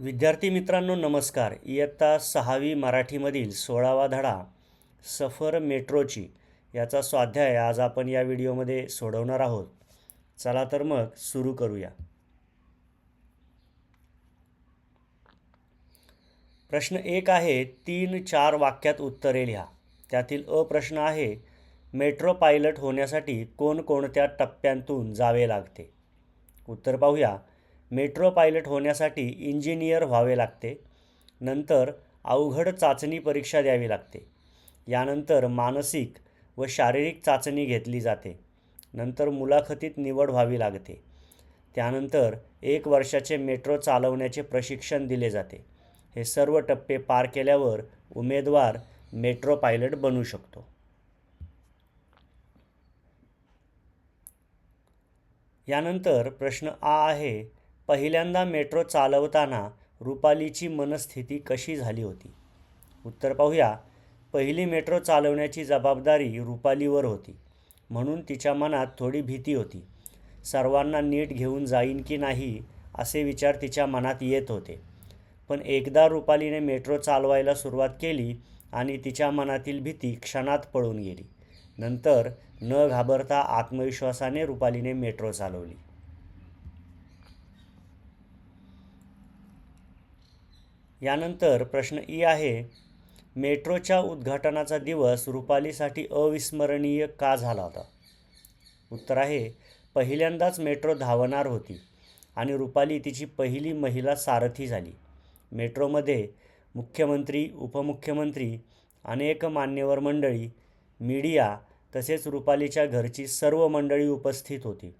विद्यार्थी मित्रांनो नमस्कार. इयत्ता सहावी मराठीमधील सोळावा धडा सफर मेट्रोची याचा स्वाध्याय आज आपण या व्हिडिओमध्ये सोडवणार आहोत. चला तर मग सुरू करूया. प्रश्न एक आहे तीन चार वाक्यात उत्तरे लिहा. त्यातील अ प्रश्न आहे मेट्रो पायलट होण्यासाठी कोणकोणत्या टप्प्यांतून जावे लागते? उत्तर पाहूया. मेट्रो पायलट होण्यासाठी इंजिनियर व्हावे लागते. नंतर अवघड चाचणी परीक्षा द्यावी लागते. यानंतर मानसिक व शारीरिक चाचणी घेतली जाते. नंतर मुलाखतीत निवड व्हावी लागते. त्यानंतर एक वर्षाचे मेट्रो चालवण्याचे प्रशिक्षण दिले जाते. हे सर्व टप्पे पार केल्यावर उमेदवार मेट्रो पायलट बनू शकतो. यानंतर प्रश्न आ आहे पहिल्यांदा मेट्रो चालवताना रुपालीची मनस्थिती कशी झाली होती? उत्तर पाहूया. पहिली मेट्रो चालवण्याची जबाबदारी रुपालीवर होती. म्हणून तिच्या मनात थोडी भीती होती. सर्वांना नीट घेऊन जाईन की नाही असे विचार तिच्या मनात येत होते. पण एकदा रुपालीने मेट्रो चालवायला सुरुवात केली आणि तिच्या मनातील भीती क्षणात पळून गेली. नंतर न घाबरता आत्मविश्वासाने रुपालीने मेट्रो चालवली. यानंतर प्रश्न ई आहे मेट्रोच्या उद्घाटनाचा दिवस रुपालीसाठी अविस्मरणीय का झाला होता? उत्तर आहे पहिल्यांदाच मेट्रो धावणार होती आणि रुपाली तिची पहिली महिला सारथी झाली. मेट्रोमध्ये मुख्यमंत्री उपमुख्यमंत्री अनेक मान्यवर मंडळी मीडिया तसेच रुपालीच्या घरची सर्व मंडळी उपस्थित होती.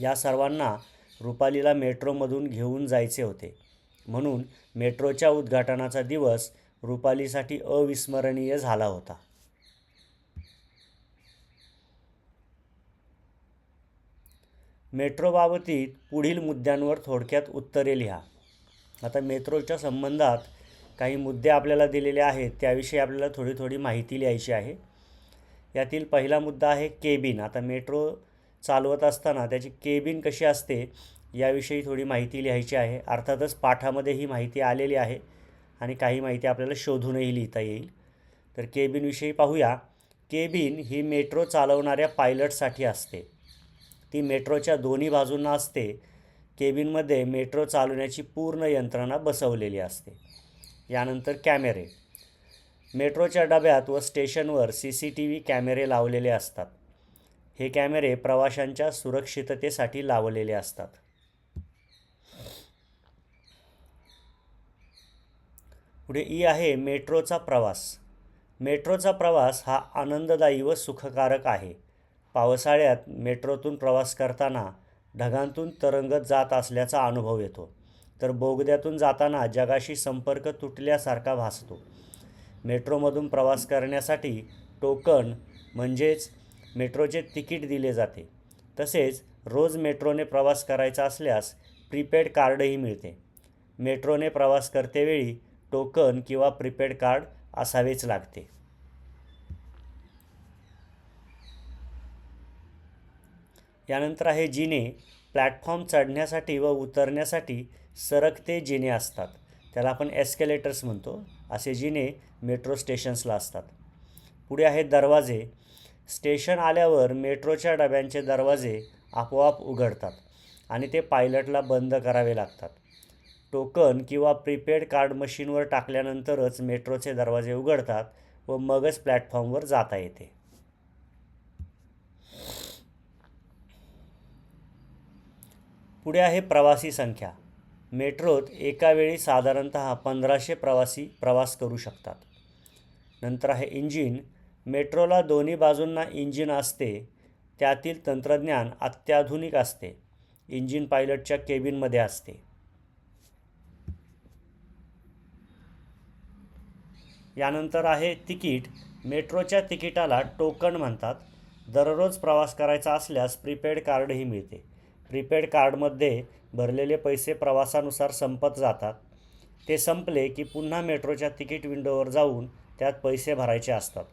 या सर्वांना रुपालीला मेट्रोमधून घेऊन जायचे होते. म्हणून मेट्रोच्या उद्घाटनाचा दिवस रुपालीसाठी अविस्मरणीय झाला होता. मेट्रोबाबतीत पुढील मुद्द्यांवर थोडक्यात उत्तरे लिहा. आता मेट्रोच्या संबंधात काही मुद्दे आपल्याला दिलेले आहेत त्याविषयी आपल्याला थोडी थोडी माहिती लिहायची आहे. यातील पहिला मुद्दा आहे केबिन. आता मेट्रो चालवत असताना त्याची केबिन कशी असते याविषयी थोडी माहिती लिहायची आहे. अर्थातच पाठामध्ये ही माहिती आलेली आहे आणि काही माहिती आपल्याला शोधूनही लिहिता येईल. तर केबिनविषयी पाहूया. केबिन ही मेट्रो चालवणाऱ्या पायलटसाठी असते. ती मेट्रोच्या दोन्ही बाजूंना असते. केबिनमध्ये मेट्रो चालवण्याची पूर्ण यंत्रणा बसवलेली असते. यानंतर कॅमेरे. मेट्रोच्या डब्यात व स्टेशनवर सी सी टी व्ही कॅमेरे लावलेले असतात. हे कॅमेरे प्रवाशांच्या सुरक्षिततेसाठी लावलेले असतात. पुढे ई आहे मेट्रोचा प्रवास. मेट्रोचा प्रवास हा आनंददायी व सुखकारक आहे. पावसाळ्यात मेट्रोतून प्रवास करताना ढगांतून तरंगत जात असल्याचा अनुभव येतो. तर बोगद्यातून जाताना जगाशी संपर्क तुटल्यासारखा भासतो. मेट्रोमधून प्रवास करण्यासाठी टोकन म्हणजेच मेट्रोचे तिकीट दिले जाते. तसेच रोज मेट्रोने प्रवास करायचा असल्यास प्रीपेड कार्डही मिळते. मेट्रोने प्रवास करतेवेळी टोकन किंवा प्रीपेड कार्ड असावेच लागते. यानंतर आहे जिने प्लॅटफॉर्म चढण्यासाठी व उतरण्यासाठी सरकते जिने असतात. त्याला आपण एस्केलेटर्स म्हणतो. असे जिने मेट्रो स्टेशन्सला असतात. पुढे आहेत दरवाजे. स्टेशन आल्यावर मेट्रोच्या डब्यांचे दरवाजे आपोआप उघडतात आणि ते पायलटला बंद करावे लागतात. टोकन किंवा प्रीपेड कार्ड मशीनवर टाकल्यानंतरच मेट्रोचे दरवाजे उघडतात व मगच प्लॅटफॉर्मवर जाता येते. पुढे आहे प्रवासी संख्या. मेट्रोत एकावेळी साधारणत पंधराशे प्रवासी प्रवास करू शकतात. नंतर आहे इंजिन. मेट्रोला दोन्ही बाजूंना इंजिन असते त्यातील तंत्रज्ञान अत्याधुनिक असते. इंजिन पायलटच्या केबिनमध्ये असते. यानंतर आहे तिकीट. मेट्रोच्या तिकिटाला टोकन म्हणतात. दररोज प्रवास करायचा असल्यास प्रीपेड कार्डही मिळते. प्रीपेड कार्डमध्ये भरलेले पैसे प्रवासानुसार संपत जातात. ते संपले की पुन्हा मेट्रोच्या तिकीट विंडोवर जाऊन त्यात पैसे भरायचे असतात.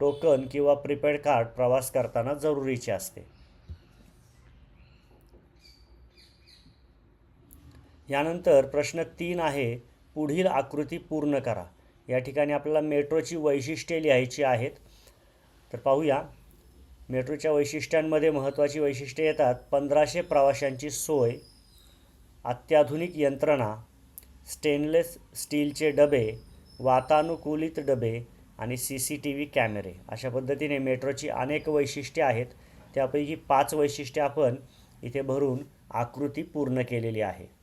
टोकन किंवा प्रीपेड कार्ड प्रवास करताना जरुरीचे असते. यानंतर प्रश्न तीन आहे. पुढील आकृती पूर्ण करा. या ठिकाणी आपल्याला मेट्रोची वैशिष्ट्ये लिहायची आहेत. तर पाहूया. मेट्रोच्या वैशिष्ट्यांमध्ये महत्त्वाची वैशिष्ट्ये येतात. पंधराशे प्रवाशांची सोय अत्याधुनिक यंत्रणा स्टेनलेस स्टीलचे डबे वातानुकूलित डबे आणि सी सी टी व्ही कॅमेरे. अशा पद्धतीने मेट्रोची अनेक वैशिष्ट्ये आहेत. त्यापैकी पाच वैशिष्ट्ये आपण इथे भरून आकृती पूर्ण केलेली आहे.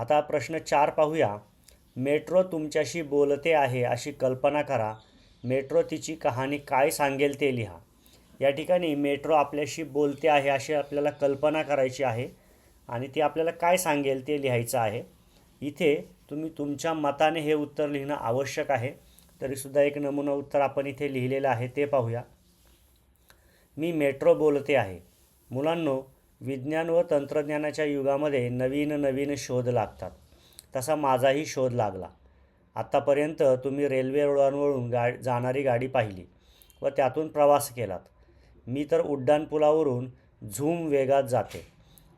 आता प्रश्न चार पाहूया. मेट्रो तुमच्याशी बोलते आहे अशी कल्पना करा. मेट्रो तिची कहाणी काय सांगेल ते लिहा. या ठिकाणी मेट्रो आपल्याशी बोलते आहे अशी आपल्याला कल्पना करायची आहे आणि ती आपल्याला काय सांगेल ते लिहायचं आहे. इथे तुम्ही तुमच्या मताने हे उत्तर लिहिणं आवश्यक आहे. तरीसुद्धा एक नमुना उत्तर आपण इथे लिहिलेलं आहे ते पाहूया. मी मेट्रो बोलते आहे. मुलांनो विज्ञान व तंत्रज्ञानाच्या युगामध्ये नवीन नवीन शोध लागतात. तसा माझाही शोध लागला. आत्तापर्यंत तुम्ही रेल्वे रुळांवरून गा जाणारी गाडी पाहिली व त्यातून प्रवास केलात. मी तर उड्डाणपुलावरून झूम वेगात जाते.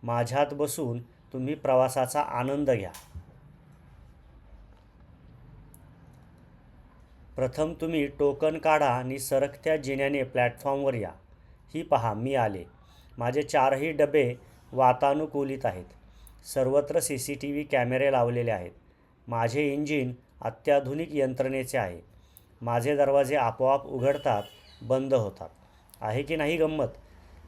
माझ्यात बसून तुम्ही प्रवासाचा आनंद घ्या. प्रथम तुम्ही टोकन काढा आणि सरकत्या जिन्याने प्लॅटफॉर्मवर या. ही पहा मी आले. माझे चारही डबे वातानुकूलित आहेत. सर्वत्र सी सी टी व्ही कॅमेरे लावलेले आहेत. माझे इंजिन अत्याधुनिक यंत्रणेचे आहे. माझे दरवाजे आपोआप उघडतात बंद होतात. आहे की नाही गंमत?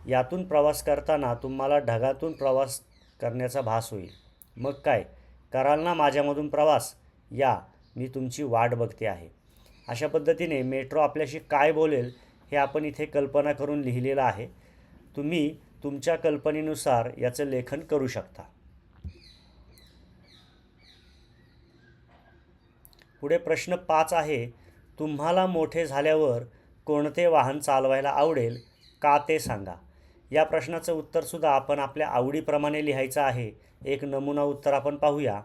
यातून प्रवास करताना तुम्हाला ढगातून प्रवास करण्याचा भास होईल. मग काय? कराल ना माझ्यामधून प्रवास? या मी तुमची वाट बघते आहे. अशा पद्धतीने मेट्रो आपल्याशी काय बोलेल हे आपण इथे कल्पना करून लिहिलेलं आहे. तुम्ही तुमच्या कल्पनेनुसार याचं लेखन करू शकता. पुढे प्रश्न पाच आहे तुम्हाला मोठे झाल्यावर कोणते वाहन चालवायला आवडेल का ते सांगा. या प्रश्नाचं उत्तरसुद्धा आपण आपल्या आवडीप्रमाणे लिहायचं आहे. एक नमुना उत्तर आपण पाहूया.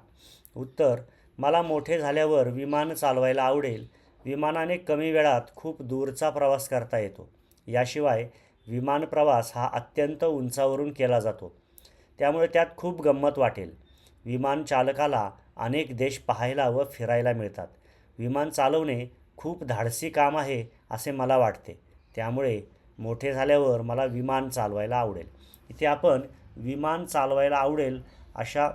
उत्तर मला मोठे झाल्यावर विमान चालवायला आवडेल. विमानाने कमी वेळात खूप दूरचा प्रवास करता येतो. याशिवाय विमान प्रवास हा अत्यंत उंचावरून केला जातो. त्यामुळे त्यात खूप गंमत वाटेल. विमान चालकाला अनेक देश पाहायला व फिरायला मिळतात. विमान चालवणे खूप धाडसी काम आहे असे मला वाटते. त्यामुळे मोठे झाल्यावर मला विमान चालवायला आवडेल. इथे आपण विमान चालवायला आवडेल अशा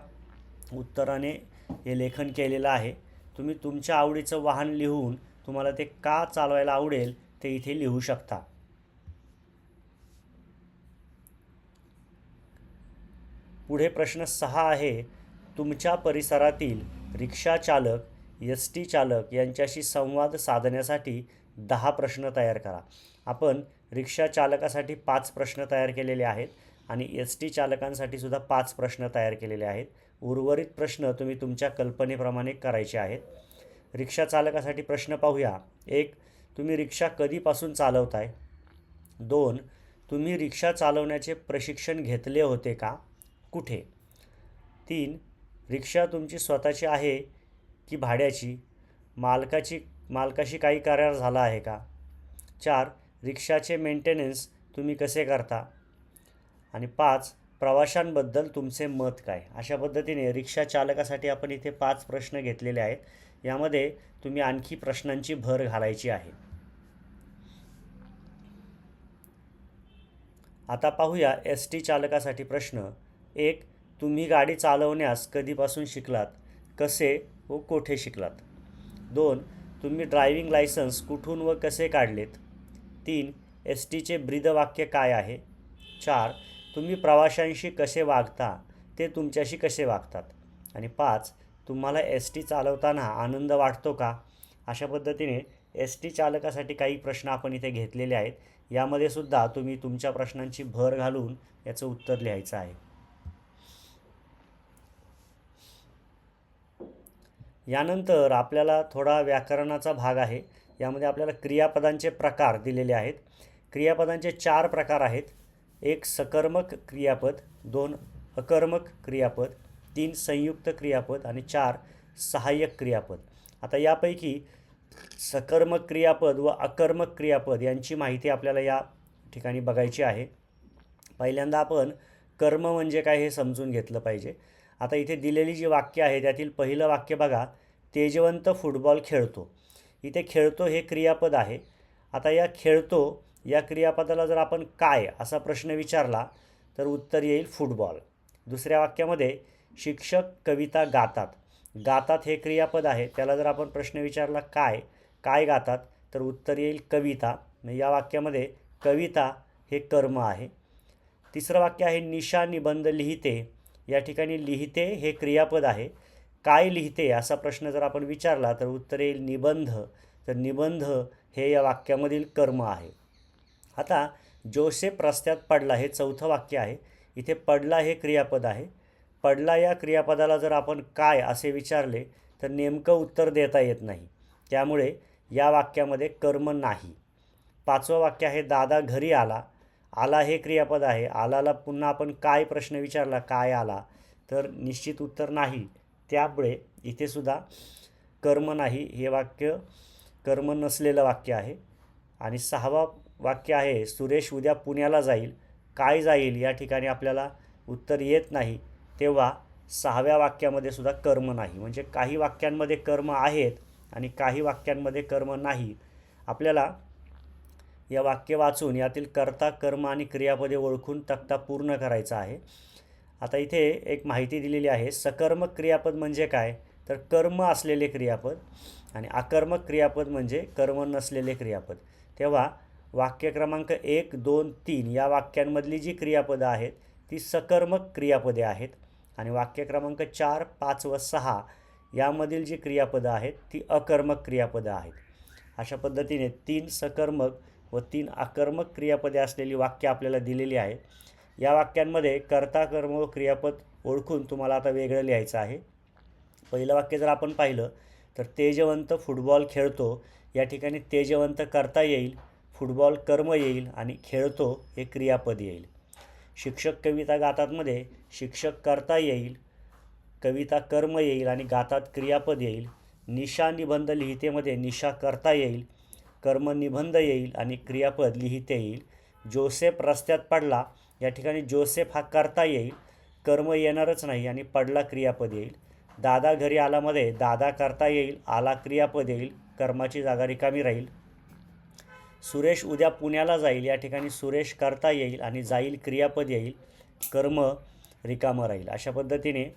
उत्तराने हे लेखन केलेलं आहे. तुम्ही तुमच्या आवडीचं वाहन लिहून तुम्हाला ते का चालवायला आवडेल ते इथे लिहू शकता. पुढे प्रश्न सहा आहे. तुमच्या परिसरातील रिक्षा चालक एस टी चालक यांच्याशी संवाद साधण्यासाठी दहा प्रश्न तयार करा. आपण रिक्षा चालकासाठी पाच प्रश्न तयार केलेले आहेत आणि एस टी चालकांसाठी सुद्धा पाच प्रश्न तयार केलेले आहेत. उर्वरित प्रश्न तुम्ही तुमच्या कल्पनेप्रमाणे करायचे आहेत. रिक्षा चालकासाठी प्रश्न पाहूया. एक तुम्ही रिक्षा कधीपासून चालवताय? दोन तुम्ही रिक्षा चालवण्याचे प्रशिक्षण घेतले होते का? कुठे? तीन रिक्षा तुमची स्वतःची आहे की भाड्याची? मालकाची मालकाशी काही करार झाला आहे का? चार रिक्षाचे मेंटेनन्स तुम्ही कसे करता? आणि पाच प्रवाशांबद्दल तुमचे मत काय? अशा पद्धतीने रिक्षा चालकासाठी आपण इथे पाच प्रश्न घेतलेले आहेत. यामध्ये तुम्ही आणखी प्रश्नांची भर घालायची आहे. आता पाहूया एस टी चालकासाठी प्रश्न. एक तुम्ही गाडी चालवण्यास कधीपासून शिकलात? कसे व कोठे शिकलात? दोन तुम्ही ड्रायव्हिंग लायसन्स कुठून व कसे काढलेत? तीन एस टीचे ब्रीदवाक्य काय आहे? चार तुम्ही प्रवाशांशी कसे वागता? ते तुमच्याशी कसे वागतात? आणि पाच तुम्हाला एस टी चालवताना आनंद वाटतो का? अशा पद्धतीने एस टी चालकासाठी काही प्रश्न आपण इथे घेतलेले आहेत. यामध्ये सुद्धा तुम्ही तुमच्या प्रश्नांची भर घालून याचं उत्तर लिहायचं आहे. यानंतर आपल्याला थोडा व्याकरणाचा भाग आहे. यामध्ये आपल्याला क्रियापदांचे प्रकार दिलेले आहेत. क्रियापदांचे चार प्रकार आहेत. एक सकर्मक क्रियापद दोन अकर्मक क्रियापद तीन संयुक्त क्रियापद आणि चार सहाय्यक क्रियापद. आता यापैकी सकर्मक क्रियापद व अकर्मक क्रियापद यांची माहिती आपल्याला या ठिकाणी बघायची आहे. पहिल्यांदा आपण कर्म म्हणजे काय हे समजून घेतलं पाहिजे. आता इथे दिलेली जी वाक्य आहे त्यातील पहिलं वाक्य बघा तेजवंत फुटबॉल खेळतो. इथे खेळतो हे क्रियापद आहे. आता या खेळतो या क्रियापदाला जर आपण काय असा प्रश्न विचारला तर उत्तर येईल फुटबॉल. दुसऱ्या वाक्यामध्ये शिक्षक कविता गातात. गातात हे क्रियापद आहे. त्याला जर आपण प्रश्न विचारला काय काय गातात तर उत्तर येईल कविता. या वाक्यामध्ये कविता हे कर्म आहे. तिसरं वाक्य आहे निशा निबंध लिहिते. या ठिकाणी लिहिते हे क्रियापद आहे. काय लिहिते असा प्रश्न जर आपण विचारला तर उत्तर येईल निबंध. तर निबंध हे या वाक्यामधील कर्म आहे. आता जोसेफ रस्त्यात पडला हे चौथं वाक्य आहे. इथे पडला हे क्रियापद आहे. पडला या क्रियापदाला जर आपण काय असे विचारले तर नेमकं उत्तर देता येत नाही. त्यामुळे या वाक्यामध्ये कर्म नाही. पाचवं वाक्य आहे दादा घरी आला. आला हे क्रियापद आहे. आलाला पुन्हा आपण काय प्रश्न विचारला काय आला? तर निश्चित उत्तर नाही. त्यामुळे इथे सुद्धा कर्म नाही हे वाक्य कर्म नसलेलं वाक्य आहे. आणि सहावा वाक्य आहे सुरेश उद्या पुण्याला जाईल. काय जाईल? या ठिकाणी आपल्याला उत्तर येत नाही. तेव्हा सहाव्या वाक्यामध्ये सुद्धा कर्म नाही. म्हणजे काही वाक्यांमध्ये कर्म आहेत आणि काही वाक्यांमध्ये कर्म नाही. आपल्याला या वाक्य वाचून यातील कर्ता कर्म आणि क्रियापदे ओळखून तक्ता पूर्ण करायचा आहे. आता इथे एक माहिती दिलेली आहे. सकर्मक क्रियापद म्हणजे काय? तर कर्म असलेले क्रियापद आणि आकर्मक क्रियापद म्हणजे कर्म नसलेले क्रियापद. तेव्हा वाक्य क्रमांक एक दोन तीन या वाक्यांमधली जी क्रियापदं आहेत ती सकर्मक क्रियापदे आहेत. आणि वाक्य क्रमांक चार पाच व सहा यामधील जी क्रियापदं आहेत ती अकर्मक क्रियापदं आहेत. अशा पद्धतीने तीन सकर्मक व तीन आकर्मक क्रियापदे असलेली वाक्य आपल्याला दिलेली आहेत या वाक्यांमध्ये कर्ता कर्म व क्रियापद ओळखून तुम्हाला आता वेगळं लिहायचं आहे. पहिलं वाक्य जर आपण पाहिलं तर तेजवंत फुटबॉल खेळतो. या ठिकाणी तेजवंत करता येईल फुटबॉल कर्म येईल आणि खेळतो हे क्रियापद येईल. शिक्षक कविता गातातमध्ये शिक्षक करता येईल कविता कर्म येईल आणि गातात क्रियापद येईल. निशा निबंध लिहितेमध्ये निशा करता येईल कर्म निबंध येईल आणि क्रियापद लिहिते येईल. जोसेफ रस्त्यात पडला. या ठिकाणी जोसेफ हा करता येईल. कर्म येणारच नाही आणि पडला क्रियापद येईल. दादा घरी आलामध्ये दादा करता येईल आला क्रियापद येईल कर्माची जागा रिकामी राहील. सुरेश उद्या पुण्याला जाईल. या ठिकाणी सुरेश करता येईल आणि जाईल क्रियापद येईल. कर्म रिकामं राहील. अशा पद्धतीने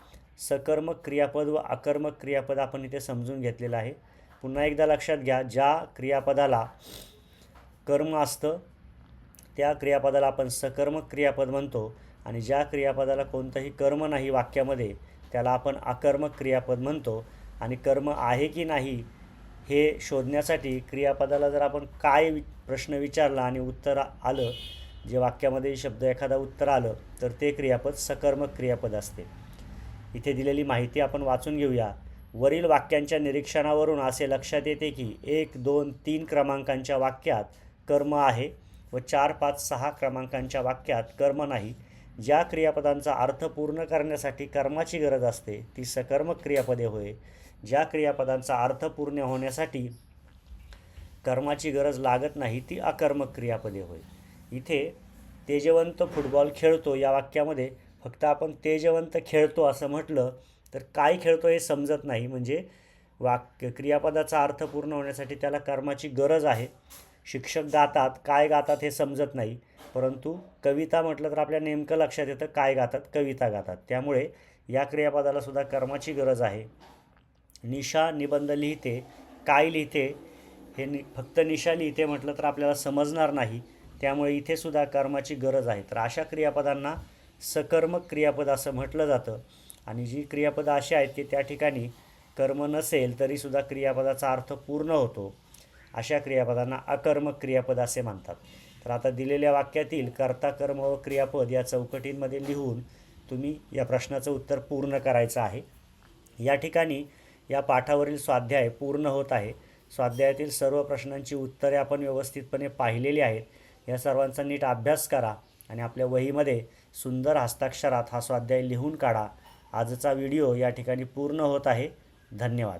सकर्मक क्रियापद व आकर्मक क्रियापद आपण इथे समजून घेतलेलं आहे. पुन्हा एकदा लक्षात घ्या ज्या क्रियापदाला कर्म असतं त्या क्रियापदाला आपण सकर्मक क्रियापद म्हणतो आणि ज्या क्रियापदाला कोणतंही कर्म नाही वाक्यामध्ये त्याला आपण आकर्मक क्रियापद म्हणतो. आणि कर्म आहे की नाही हे शोधण्यासाठी क्रियापदाला जर आपण काय वि प्रश्न विचारला आणि उत्तर आलं जे वाक्यामध्ये शब्द एखादा उत्तर आलं तर ते क्रियापद सकर्मक क्रियापद असते. इथे दिलेली माहिती आपण वाचून घेऊया. वरील वाक्यांच्या निरीक्षणावरून असे लक्षात येते की एक दोन तीन क्रमांकांच्या वाक्यात कर्म आहे व चार पाच सहा क्रमांकांच्या वाक्यात कर्म नाही. ज्या क्रियापदांचा अर्थ पूर्ण करण्यासाठी कर्माची गरज असते ती सकर्मक क्रियापदे होय. ज्या क्रियापदांचा अर्थ पूर्ण होण्यासाठी कर्माची गरज लागत नाही ती अकर्मक क्रियापदे होय. इथे तेजवंत फुटबॉल खेळतो या वाक्यामध्ये. फक्त आपण तेजवंत खेळतो असं म्हटलं तर काय खेळतो हे समजत नाही. म्हणजे वाक्य क्रियापदाचा अर्थ पूर्ण होण्यासाठी त्याला कर्माची गरज आहे. शिक्षक गातात काय गातात हे समजत नाही. परंतु कविता म्हटलं तर आपल्या नेमकं लक्षात येतं काय गातात कविता गातात. त्यामुळे या क्रियापदाला सुद्धा कर्माची गरज आहे. निशा निबंध लिहिते काय लिहिते हे नि फक्त निशा लिहिते म्हटलं तर आपल्याला समजणार नाही. त्यामुळे इथे सुद्धा कर्माची गरज आहे. तर अशा क्रियापदांना सकर्मक क्रियापद असं म्हटलं जातं. आणि जी क्रियापदं अशी आहेत की त्या ठिकाणी कर्म नसेल तरीसुद्धा क्रियापदाचा अर्थ पूर्ण होतो. अशा क्रियापदांना अकर्मक क्रियापद असे म्हणतात. तर आता दिलेल्या वाक्यातील कर्ता कर्म व क्रियापद या चौकटींमध्ये लिहून तुम्ही या प्रश्नाचं उत्तर पूर्ण करायचं आहे. या ठिकाणी या पाठावरील स्वाध्याय पूर्ण होत आहे. स्वाध्यायातील सर्व प्रश्नांची उत्तरे आपण व्यवस्थितपणे पाहिलेली आहेत. या सर्वांचा नीट अभ्यास करा आणि आपल्या वहीमध्ये सुंदर हस्ताक्षरात हा स्वाध्याय लिहून काढा. आजचा व्हिडिओ या ठिकाणी पूर्ण होत आहे. धन्यवाद.